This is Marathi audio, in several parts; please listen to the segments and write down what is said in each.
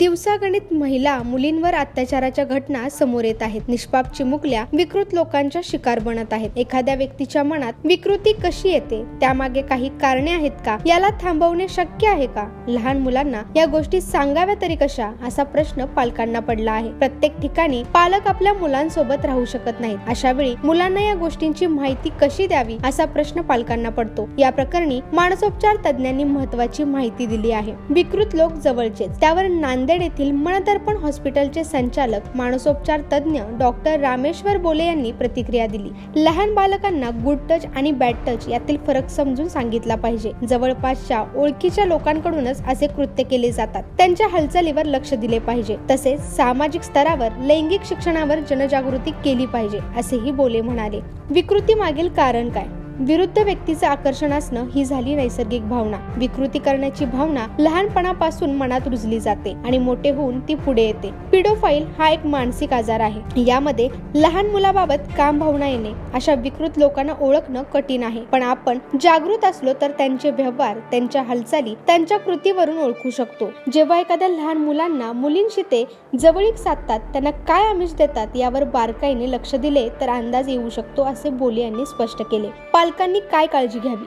दिवसागणित महिला मुलींवर अत्याचाराच्या घटना समोर येत आहेत. निष्पाप चिमुकल्या विकृत लोकांच्या शिकार बनत आहेत. एखाद्या व्यक्तीच्या मनात विकृती कशी येते? त्यामागे काही कारणे आहेत का? याला थांबवणे शक्य आहे का? लहान मुलांना या गोष्टी सांगाव्या तरी कशा? असा प्रश्न पालकांना पडला आहे. प्रत्येक ठिकाणी पालक आपल्या मुलांसोबत राहू शकत नाहीत. अशा वेळी मुलांना या गोष्टींची माहिती कशी द्यावी? असा प्रश्न पालकांना पडतो. या प्रकरणी मानसोपचार तज्ज्ञांनी महत्वाची माहिती दिली आहे. विकृत लोक जवळचे त्यावर नांदेड येथील मनदर्पण हॉस्पिटलचे संचालक मानसोपचार तज्ज्ञ डॉक्टर रामेश्वर बोले यांनी प्रतिक्रिया दिली. लहान बालकांना गुड टच आणि बॅड टच यातील फरक समजून सांगितला पाहिजे. जवळपासच्या ओळखीच्या लोकांकडूनच असे कृत्य केले जातात. त्यांच्या हालचालीवर लक्ष दिले पाहिजे. तसेच सामाजिक स्तरावर लैंगिक शिक्षणावर जनजागृती केली पाहिजे असेही बोले म्हणाले. विकृती मागील कारण काय? विरुद्ध व्यक्तीचं आकर्षण असणं ही झाली नैसर्गिक भावना. विकृती करण्याची भावना लहानपणापासून मनात रुजली जाते आणि मोठे होऊन ती पुढे येते. पिडोफाईल हा एक मानसिक आजार आहे. यामध्ये लहान मुलाबाबत काम भावना येणे अशा विकृत लोकांना ओळखणं कठीण आहे. पण आपण जागृत असलो तर त्यांचे व्यवहार त्यांच्या हालचाली त्यांच्या कृतीवरून ओळखू शकतो. जेव्हा एखाद्या लहान मुलांना मुलींशी ते जवळीक साधतात त्यांना काय आमिष देतात यावर बारकाईने लक्ष दिले तर अंदाज येऊ शकतो असे बोले यांनी स्पष्ट केले. पालकांनी काय काळजी घ्यावी?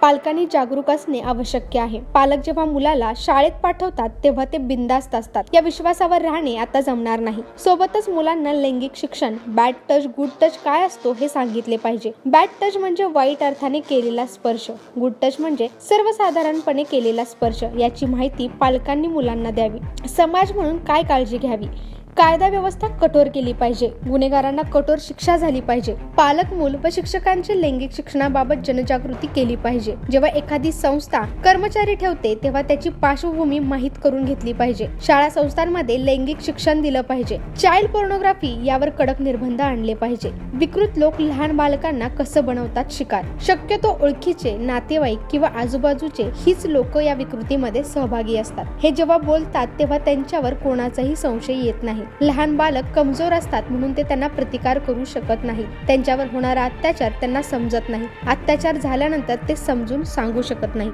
पालकांनी जागरूक असणे आवश्यक आहे. पालक जेव्हा मुलाला शाळेत पाठवतात तेव्हा ते बिंदास्त असतात. या विश्वासावर राहणे आता जमणार नाही. सोबतच मुलांना लैंगिक शिक्षण बॅड टच गुड टच काय असतो हे सांगितले पाहिजे. बॅड टच म्हणजे वाईट अर्थाने केलेला स्पर्श. गुड टच म्हणजे सर्वसाधारणपणे केलेला स्पर्श. याची माहिती पालकांनी मुलांना द्यावी. समाज म्हणून काय काळजी घ्यावी? कायदा व्यवस्था कठोर केली पाहिजे. गुन्हेगारांना कठोर शिक्षा झाली पाहिजे. पालक मूल व शिक्षकांची लैंगिक शिक्षणाबाबत जनजागृती केली पाहिजे. जेव्हा एखादी संस्था कर्मचारी ठेवते तेव्हा त्याची पार्श्वभूमी माहीत करून घेतली पाहिजे. शाळा संस्थांमध्ये लैंगिक शिक्षण दिलं पाहिजे. चाइल्ड पोर्नोग्राफी यावर कडक निर्बंध आणले पाहिजे. विकृत लोक लहान बालकांना कसं बनवतात शिकार? शक्यतो ओळखीचे नातेवाईक किंवा आजूबाजूचे हीच लोक या विकृतीमध्ये सहभागी असतात. हे जेव्हा बोलतात तेव्हा त्यांच्यावर कोणाचाही संशय येत नाही. लहान बालक कमजोर असतात म्हणून ते त्यांना प्रतिकार करू शकत नाही. त्यांच्यावर होणारा अत्याचार त्यांना समजत नाही. अत्याचार झाल्यानंतर ते समजून सांगू शकत नाही.